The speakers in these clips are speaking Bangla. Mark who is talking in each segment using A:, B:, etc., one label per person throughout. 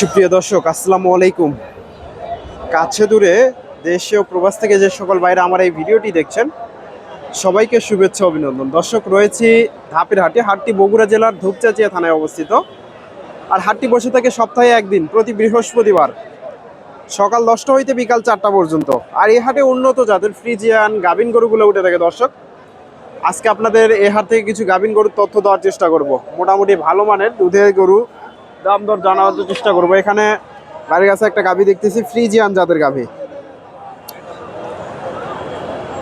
A: সুপ্রিয় দর্শক, আসসালামু আলাইকুম। কাছে দূরে দেশে ও প্রবাস থেকে যে সকল বাইরে আমার এই ভিডিওটি দেখছেন, সবাইকে শুভেচ্ছা অভিনন্দন। দর্শক, রয়েছি ধাপের হাটে হাটটি বগুড়া জেলার ধূপচাচিয়া থানায় অবস্থিত। আর হাটটি বসে থাকে সপ্তাহে একদিন, প্রতি বৃহস্পতিবার সকাল দশটা হইতে বিকাল চারটা পর্যন্ত। আর এই হাটে উন্নত জাতের ফ্রিজিয়ান গাভিন গরুগুলো উঠে থাকে দর্শক। আজকে আপনাদের এ হাট থেকে কিছু গাভিন গরুর তথ্য দেওয়ার চেষ্টা করব। মোটামুটি ভালো মানের দুধের গরু দাম দর জানার চেষ্টা করব। এখানে বাড়ির কাছে একটা গাভি দেখতেছি ফ্রিজিয়ান জাতের গাভি।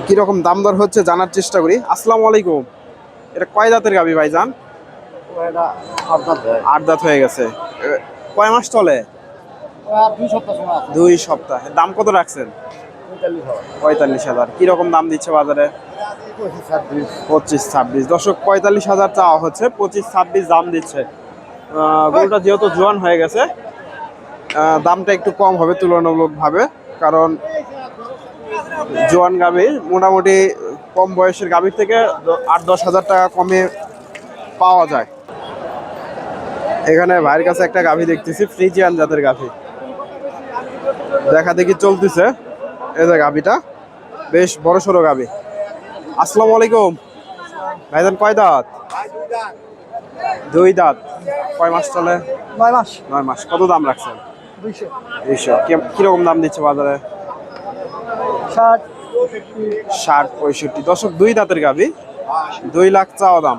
A: কীরকম দাম দর হচ্ছে জানার চেষ্টা করি। আসসালামু আলাইকুম। এটা কয় দাঁতের গাভি ভাইজান? আট দাঁত হয়ে। গেছে। কয় মাস চলে? দুই সপ্তাহ দাম কত রাখছেন? পঁয়তাল্লিশ হাজার। কীরকম দাম দিচ্ছে বাজারে? পঁচিশ ছাব্বিশ। দশক পঁয়তাল্লিশ হাজার চাওয়া হচ্ছে। পঁচিশ ছাব্বিশ দাম দিচ্ছে। গরুটা যেহেতু জোয়ান হয়ে গেছে দামটা একটু কম হবে তুলনামূলকভাবে, কারণ জোয়ান গাভীর মোটামুটি কম বয়সের গাভীর থেকে আট দশ হাজার টাকা কমে পাওয়া যায়। এখানে ভাইয়ের কাছে একটা গাভী দেখতেছি, ফ্রিজিয়ান জাতের গাভী। দেখা দেখি চলতেছে এই যে গাভীটা, বেশ বড় সড়ো গাভী। আসসালামু আলাইকুম। ভাইজান কয় দাঁত? দুই দাঁত। কয় মাস চলে?
B: নয় মাস।
A: নয় মাস। কত দাম রাখছেন?
B: দুইশো।
A: কীরকম দাম দিচ্ছে বাজারে?
B: ষাট।
A: ষাট পঁয়ষট্টি। দশক দুই দাঁতের গাভী দুই লাখ চাওয়া দাম।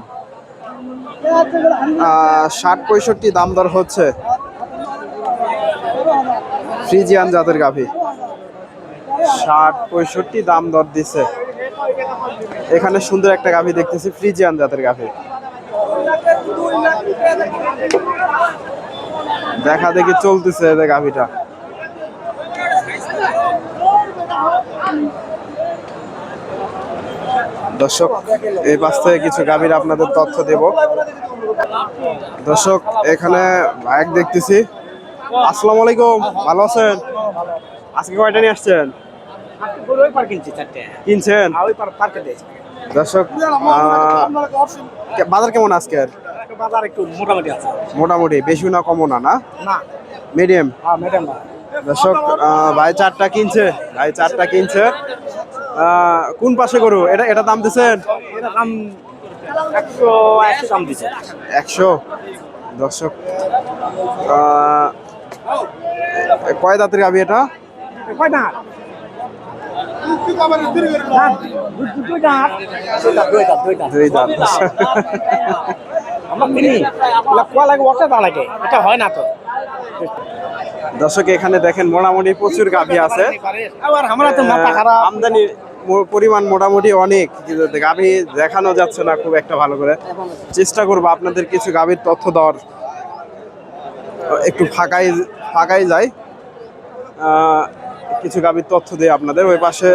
A: ষাট পঁয়ষট্টি দাম দর হচ্ছে। ফ্রিজিয়ান জাতের গাভী। ষাট পঁয়ষট্টি দাম দর দিছে এখানে সুন্দর একটা গাভী দেখতেছি ফ্রিজিয়ান জাতের গাভী। দেখা দেখি চলতেছে এদের গাভীটা। দর্শক এই পাশ থেকে কিছু গাভীর আপনাদের তথ্য দেব। দর্শক এখানে বাইক দেখতেছি। আসসালামু আলাইকুম ভালো আছেন? আজকে কয়টা নিয়ে আসছেন? কিনছেন?
B: দিয়েছি।
A: দর্শক আহ, বাজার কেমন আজকের?
B: বাজার একটু মোটামুটি আছে।
A: মোটামুটি বেশি না কমও না না?
B: না।
A: মিডিয়াম
B: হ্যাঁ ম্যাডাম
A: দর্শক ভাই চারটা কিনছে ভাই চারটা কিনছে। কোন পাশে গরু? এটা এটা দাম দিচ্ছেন?
B: এটা দাম একশো একশো দাম দিছে
A: একশো? দর্শক কয় দাঁতের গাবি এটা?
B: কয় দাঁত দুই দাঁত। দুই দাঁত।
A: দুই দাঁত।
B: আমরা কিনি এগুলা লাগে ওটা দা লাগে। এটা হয় না তো।
A: দর্শক এখানে দেখেন মোটামুটি প্রচুর গাভি আছে।
B: আবার আমরা তো মাথা খারাপ।
A: আমদানির পরিমাণ মোটামুটি অনেক। কিন্তু গাভি দেখানো যাচ্ছে না খুব একটা ভালো করে। চেষ্টা করব আপনাদের কিছু গাভীর তথ্য দেওয়ার। একটু ফাঁকাই ফাঁকাই যায় কিছু গাভীর তথ্য দেয় আপনাদের। ওই পাশে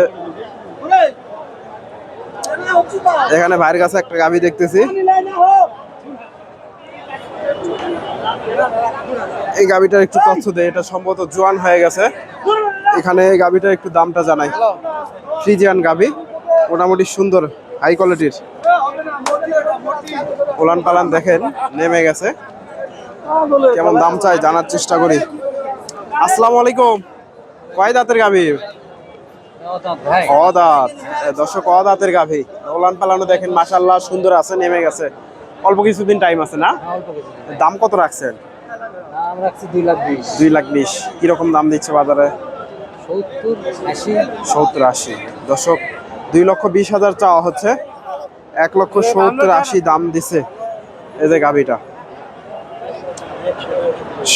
A: এখানে ভাইয়ের কাছে একটা গাভী দেখতেছি। এই গাভীটার একটু তথ্য দেয় এটা সম্ভবত জোয়ান হয়ে গেছে। এখানে এই গাভীটার একটু দামটা জানাই। ফ্রিজিয়ান গাভী মোটামুটি সুন্দর হাই কোয়ালিটির ওলান পালান দেখেন, নেমে গেছে। কেমন দাম চাই জানার চেষ্টা করি। আসসালামু আলাইকুম। কয় দাঁতের গাভী অদাঁত। দর্শক, অদাঁতের গাভী ওলান পালানো দেখেন মাসাল্লাহ সুন্দর আছে, নেমে গেছে। অল্প কিছুদিন টাইম আছে না? দাম কত রাখছেন?
B: দাম রাখছি দুই লাখ বিশ।
A: দুই লাখ বিশ। কীরকম দাম দিচ্ছে বাজারে?
B: সত্তর আশি।
A: দর্শক দুই লক্ষ বিশ হাজার চাওয়া হচ্ছে। এক লক্ষ সত্তর আশি দাম দিছে। এই যে গাভীটা।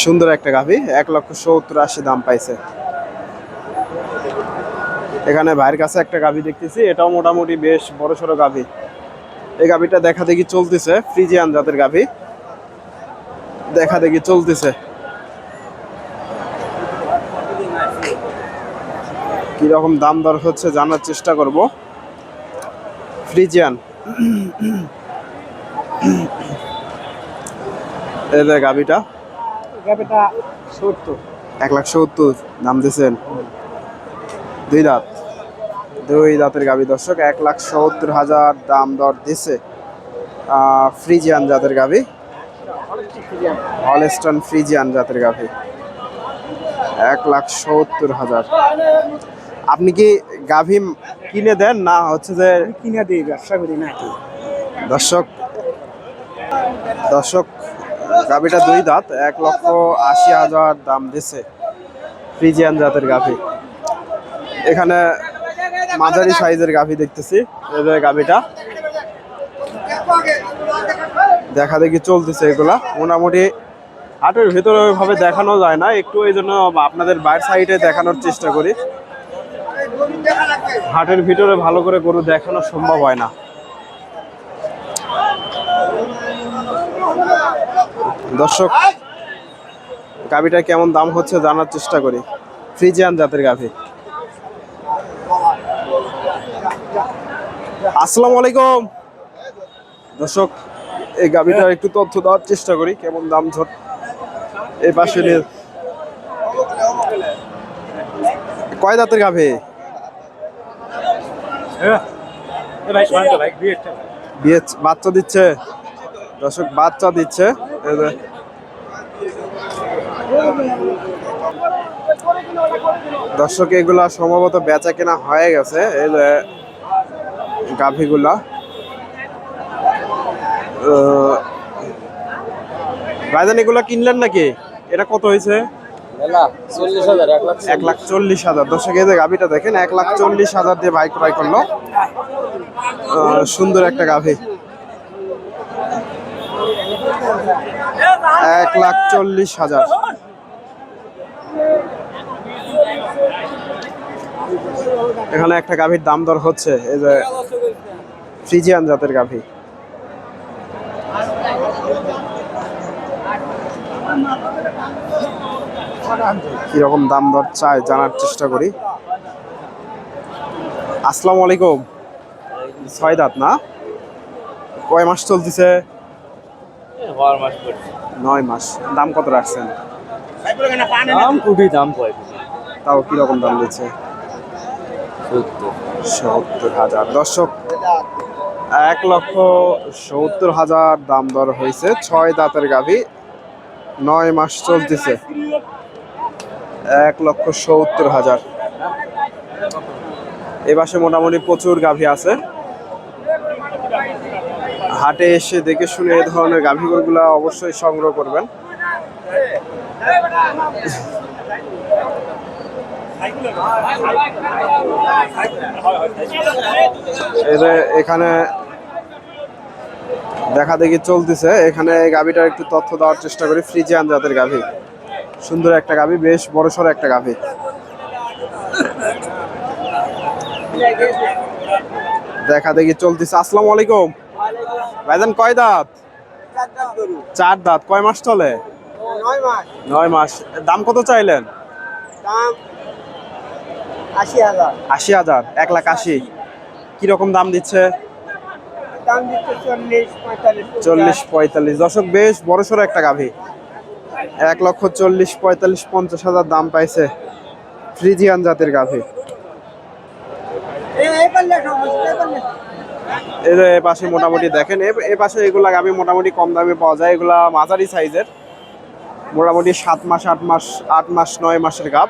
A: সুন্দর একটা গাভী। এক লক্ষ সত্তর আশি দাম পাইছে। এখানে ভাইয়ের কাছে একটা গাভী দেখতেছি। এটাও মোটামুটি বেশ বড় সড়ো গাভী। এই গাভীটা দেখা দেখি চলতেছে ফ্রিজিয়ান জাতের গাভী। দেখা দেখি চলতেছে। কীরকম দাম দর হচ্ছে জানার চেষ্টা করব। ফ্রিজিয়ান এই যে গাভিটা।
B: গাবিটা সত্তর।
A: এক লাখ সত্তর দাম দিয়েছেন। দুই দাঁত। দুই দাঁতের গাভি। দর্শক এক লাখ সত্তর হাজার দাম দর দিছে ফ্রিজিয়ান জাতের গাভি। হলস্টন ফ্রিজিয়ান জাতের গাভি। এক লাখ সত্তর হাজার। আপনি কি গাভী কিনে দেন না হচ্ছে যে
B: কিনে দিই ব্যবসা করি না।
A: দর্শক দর্শক গাভীটা দুই দাঁত এক লক্ষ আশি হাজার দাম দিছে ফ্রিজিয়ান জাতের গাভী। এখানে মাঝারি সাইজের গাভী দেখতেছি গাভীটা। দেখা দেখি চলতেছে এগুলা। মোটামুটি হাটের ভিতরে ওইভাবে দেখানো যায় না একটু এই জন্য আপনাদের বাইর সাইডে দেখানোর চেষ্টা করি। হাটের ভিতরে ভালো করে গরু দেখানো সম্ভব হয় না। দর্শক গাভিটা কেমন দাম হচ্ছে জানার চেষ্টা করি। ফ্রিজিয়ান জাতের গাভি। আসসালামু আলাইকুম। দর্শক, এই গাভিটার একটু তথ্য দেওয়ার চেষ্টা করি, কেমন দাম ঝট এই পাশে নিয়ে কয় দাঁতের গাভি? বাচ্চা দিচ্ছে। দর্শক, বাচ্চা দিচ্ছে। দর্শক, এগুলা সম্ভবত বেচা কেনা হয়ে গেছে। এই যে গাভীগুলা। ভাইজান এগুলা কিনলেন নাকি? এটা কত হয়েছে?
B: এক লাখ
A: চল্লিশ হাজার। দর্শক এই যে গাভীটা দেখেন এক লাখ চল্লিশ হাজার দিয়ে ভাই ক্রয় করল। সুন্দর একটা গাভী। এক লাখ চল্লিশ হাজার। এখানে একটা গাভীর দাম দর হচ্ছে। এই যে ফ্রিজিয়ান জাতের গাভী। কীরকম দাম দর চায় জানার চেষ্টা করি। আসসালামু আলাইকুম। ছয় দাঁত না? কয় মাস চলতেছে? নয় মাস। দাম কত রাখছেন?
B: দাম কুড়ি দাম কয়
A: তাও কীরকম দাম দিচ্ছে? সত্তর হাজার। দর্শক এক লক্ষ সত্তর হাজার দাম দর হয়েছে। ছয় দাঁতের গাভী, নয় মাস চলতেছে। এক লক্ষ সত্তর হাজার। এ পাশে মোটামুটি প্রচুর গাভী আছে। হাটে এসে দেখে শুনে এই ধরনের গাভীগুলো অবশ্যই সংগ্রহ করবেন। এখানে দেখা দেখি চলতেছে। এখানে এই গাভীটার একটু তথ্য দেওয়ার চেষ্টা করি। ফ্রিজিয়ান জাতের গাভী। সুন্দর একটা গাভী বেশ বড়সড় একটা গাভী। দেখা দেখি চলতেছে। আসসালামু আলাইকুম। ভাইজান কয় দাঁত? চার দাঁত। কয় মাস চলে?
B: নয় মাস।
A: দাম কত চাইলেন?
B: আশি হাজার।
A: এক লাখ আশি। কীরকম দাম দিচ্ছে?
B: চল্লিশ পঁয়তাল্লিশ
A: দশক বেশ বড়সড় একটা গাভী। এক লক্ষ চল্লিশ পঁয়তাল্লিশ পঞ্চাশ হাজার দাম পাইছে ফ্রিজিয়ান জাতের গাভী। এই যে এ পাশে মোটামুটি দেখেন এ পাশে এগুলা গাভী মোটামুটি কম দামে পাওয়া যায়। এগুলা মাঝারি সাইজের। মোটামুটি সাত মাস আট মাস আট মাস নয় মাসের গাভ।